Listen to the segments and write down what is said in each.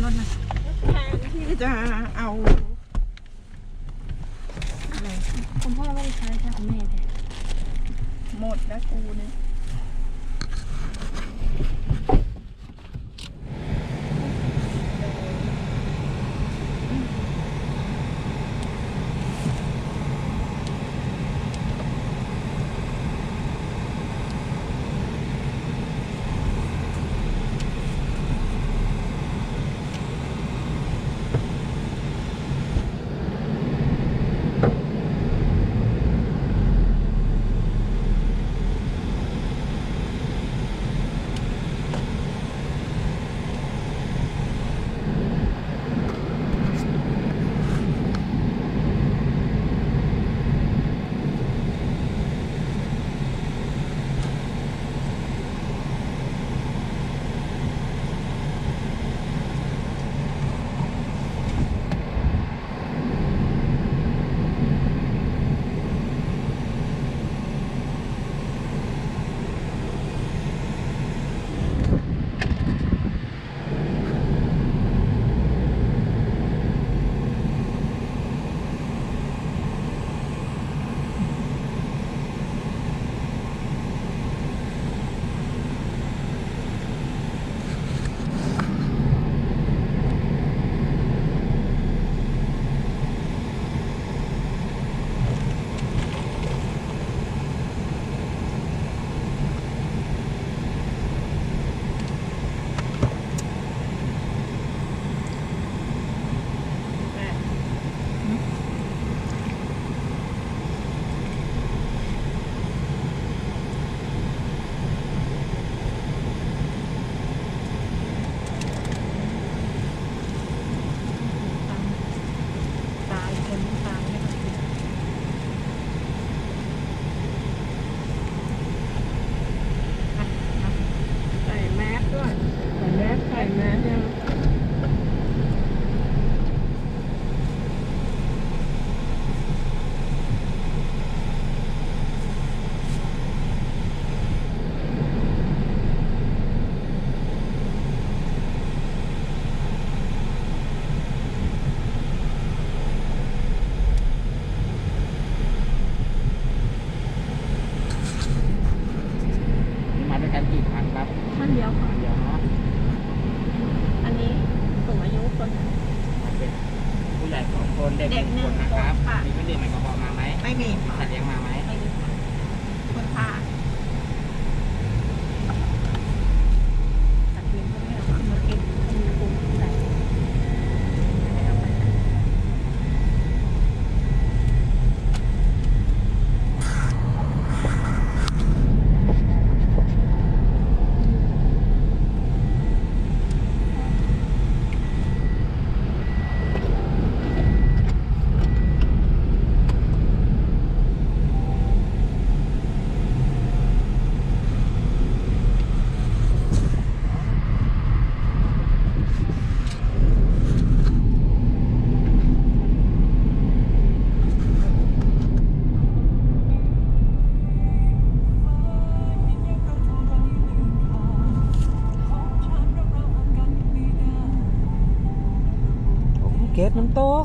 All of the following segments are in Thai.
เหนียวหน้ารถนะแทนที่จะเอาอะไรคุณพ่อไม่ได้ใช้ใช้ของแม่แต่หมดแล้วกูเนี่ย ยวคค่ะรั้งเดียวเนาะอันนี้สูงอายุคนมันเป็นผู้ใหญ่สองคนเด็กเด็กหนึ่งคนนะครับหนึ่งคนค่ะมีเครื่องดื่มแอลกอฮอล์มาไหมไม่มีมีสั เกตน้ำตก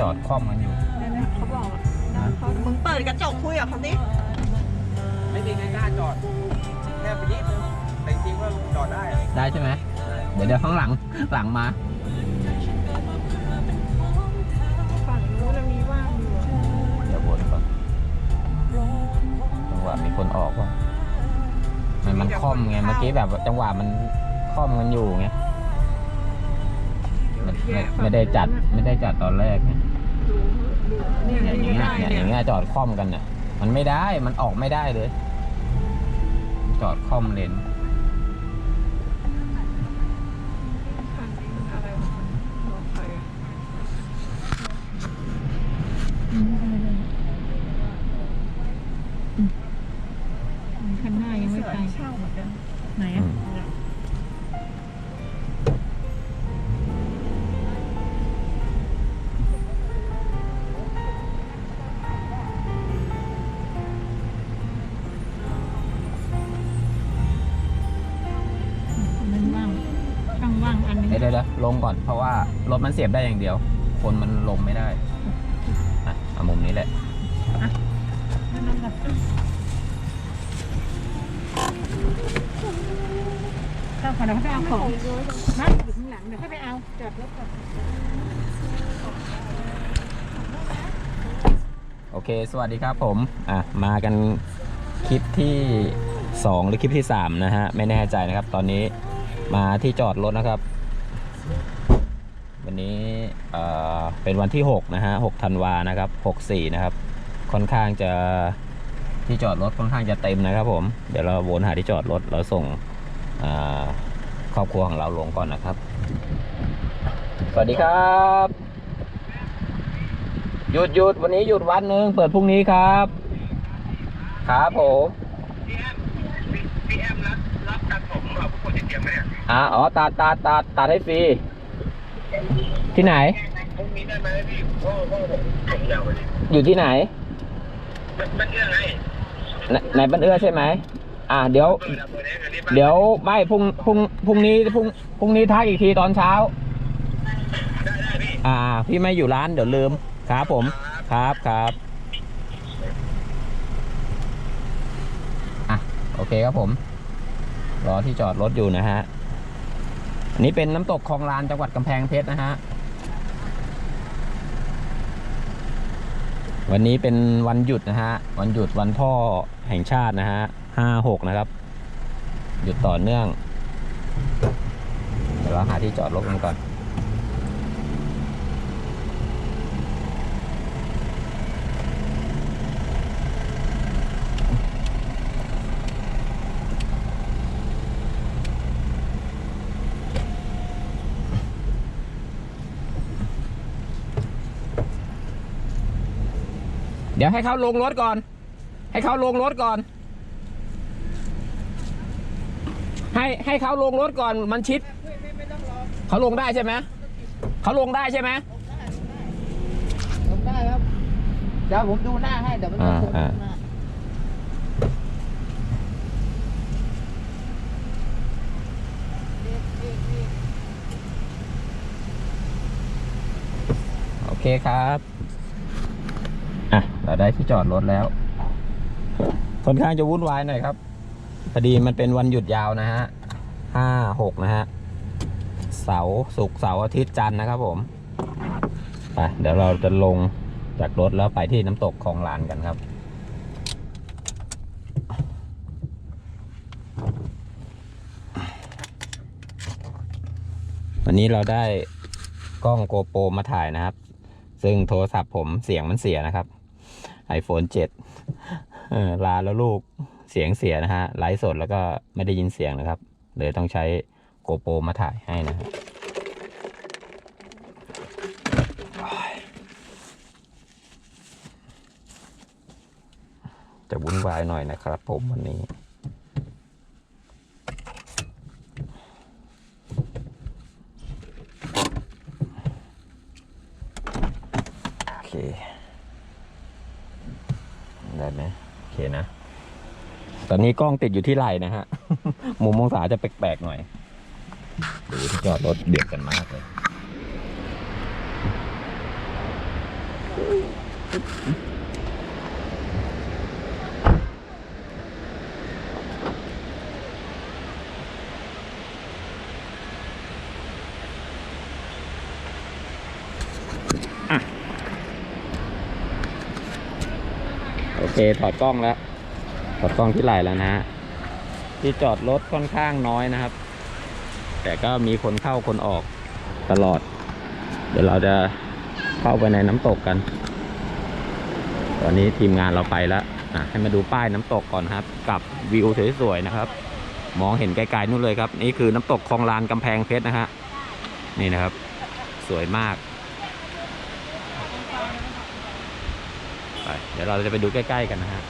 จอดคล่อมกันอยู่ได้ไหมเขาบอกอะนะมึงเปิดกระจกคุยกับเขาดิไม่มีใครกล้าจอด แค่ไปนิดนึงแต่จริงๆว่าจอดได้อะได้ใช่ไหม เดี๋ยวเดี๋ยวข้างหลังหลังมา ฝั่งนู้นน่ะมีว่างอยู่อะเดี๋ยววนก่อนจังหวะมีคนออกว่ะมันมันคล่อมไง เมื่อกี้แบบจังหวะมันคล่อมกันอยู่ไงไม่ไม่ไม่ได้จัดไม่ได้จัดตอนแรกไงดูดูเนี่ยเนี่ย อย่างเงี้ยได้เนี่ยอย่างเงี้ยจอดคล่อมกันเนี่ยมันไม่ได้มันออกไม่ได้เลย จอดคล่อมเลน ลงก่อนเพราะว่ารถมันเสียบได้อย่างเดียว คนมันลงไม่ได้อะเอามุมนี้แหละนั่นแหละข้าวขอเดี๋ยวเขาไปเอาของมาอยู่ข้างหลังเดี๋ยวเขาไปเอาจอดรถก่อนโอเค สวัสดีครับผม อะ มากันคลิปที่ 2 หรือคลิปที่ 3 นะฮะ ไม่แน่ใจนะครับ ตอนนี้มาที่จอดรถนะครับ วันนี้เอ่อเป็นวันที่6นะฮะ6ธันวานะครับ64นะครับ ค่อนข้างจะที่จอดรถค่อนข้างจะเต็มนะครับ ผม เดี๋ยวเราวนหาที่จอดรถเราส่งอ่าครอบครัวของเราลงก่อนนะครับ สวัสดีครับ หยุดหยุดวันนี้หยุดวันหนึ่งเปิดพรุ่งนี้ครับ ครับผมพี่แอมรับรับตัดผมเอาผู้ป่วยติดเตียงไหมเนี่ยอ่าอ๋อตัดตัดตัดตัดให้ฟรี ที่ไหน พรุ่งนี้ได้ไหมพี่พราะเพราะผมผมยาวไปดิอยู่ที่ไหนมันมันเรื่องไงในในบ้านเอื้อใช่ไหมอ่าเดี๋ยว เปิดอะเปิดเองอันนี้บ้านเดี๋ยวไม่พรุ่งพรุ่งพรุ่งนี้พรุ่งพรุ่งนี้ทักอีกทีตอนเช้า ได้ได้พี่ อ่า พี่ไม่อยู่ร้านเดี๋ยวลืมครับผม ครับครับอะโอเคครับผม รอที่จอดรถอยู่นะฮะ อันนี้เป็นน้ำตกคลองลานจังหวัดกำแพงเพชรนะฮะ วันนี้เป็นวันหยุดนะฮะ วันหยุดวันพ่อแห่งชาตินะฮะห้าหกนะครับ หยุดต่อเนื่อง เดี๋ยวเราหาที่จอดรถกันก่อน เดี๋ยวให้เขาลงรถก่อน ให้เขาลงรถก่อน ให้ให้เขาลงรถก่อนมันชิด เขาลงได้ใช่ไหมเขาลงได้ใช่ไหมผมได้ครับเดี๋ยวผมดูหน้าให้เดี๋ยวมันจะอ่าผมอ่าหน้าโอเคครับอะเรา ได้ที่จอดรถแล้ว ค่อนข้างจะวุ่นวายหน่อยครับพอดีมันเป็นวันหยุดยาวนะฮะห้าหกนะฮะ เสาร์ศุกร์เสาร์อาทิตย์จันทร์นะครับผมไปเดี๋ยวเราจะลงจากรถแล้วไปที่น้ำตกคลองลานกันครับวันนี้เราได้กล้องโกโปรมาถ่ายนะครับ ซึ่งโทรศัพท์ผมเสียงมันเสียนะครับ iPhone 7ลาแล้วลูกเสียงเสียนะฮะไลฟ์สดแล้วก็ไม่ได้ยินเสียงนะครับเลยต้องใช้โกโปรมาถ่ายให้นะครับจะวุ่นวายหน่อยนะครับผมวันนี้โอเค ไหมโอเคนะ ตอนนี้กล้องติดอยู่ที่ไหล่นะฮะ มุมมองศาจะแปลกๆหน่อยดูที่จอดรถเบียดกันมากเลย ถอดกล้องแล้ว ถอดกล้องที่ไหลแล้วนะฮะที่จอดรถค่อนข้างน้อยนะครับ แต่ก็มีคนเข้าคนออกตลอด เดี๋ยวเราจะเข้าไปในน้ำตกกัน ตอนนี้ทีมงานเราไปแล้วอะให้มาดูป้ายน้ำตกก่อนครับ กับวิวสวยๆนะครับ มองเห็นไกลๆนู่นเลยครับ นี่คือน้ำตกคลองลานกำแพงเพชรนะฮะนี่นะครับ สวยมาก ไป เดี๋ยวเราจะไปดูใกล้ ๆ กันนะฮะ